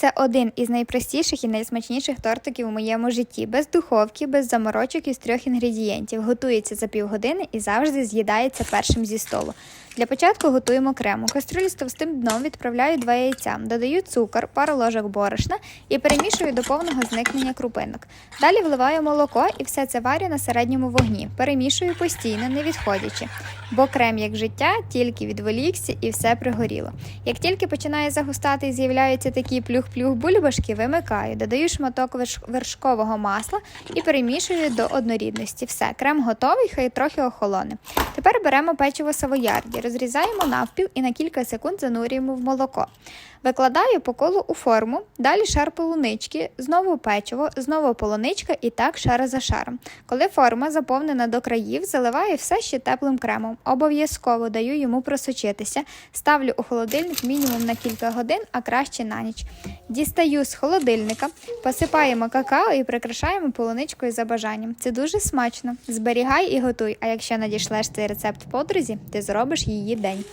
Це один із найпростіших і найсмачніших тортиків у моєму житті. Без духовки, без заморочок із трьох інгредієнтів. Готується за півгодини і завжди з'їдається першим зі столу. Для початку готуємо крем. У кастрюлі з товстим дном відправляю два яйця, додаю цукор, пару ложок борошна і перемішую до повного зникнення крупинок. Далі вливаю молоко і все це варю на середньому вогні. Перемішую постійно, не відходячи. Бо крем як життя, тільки відволікся і все пригоріло. Як тільки починає загустати і з'являються такі плюх-плюх бульбашки, вимикаю, додаю шматок вершкового масла і перемішую до однорідності. Все, крем готовий, хай трохи охолоне. Тепер беремо печиво савоярді, розрізаємо навпіл і на кілька секунд занурюємо в молоко. Викладаю по колу у форму, далі шар полунички, знову печиво, знову полуничка і так шар за шаром. Коли форма заповнена до країв, заливаю все ще теплим кремом. Обов'язково даю йому просочитися, ставлю у холодильник мінімум на кілька годин, а краще на ніч. Дістаю з холодильника, посипаємо какао і прикрашаємо полуничкою за бажанням. Це дуже смачно. Зберігай і готуй. А якщо надішлеш цей рецепт подрузі, ти зробиш її день.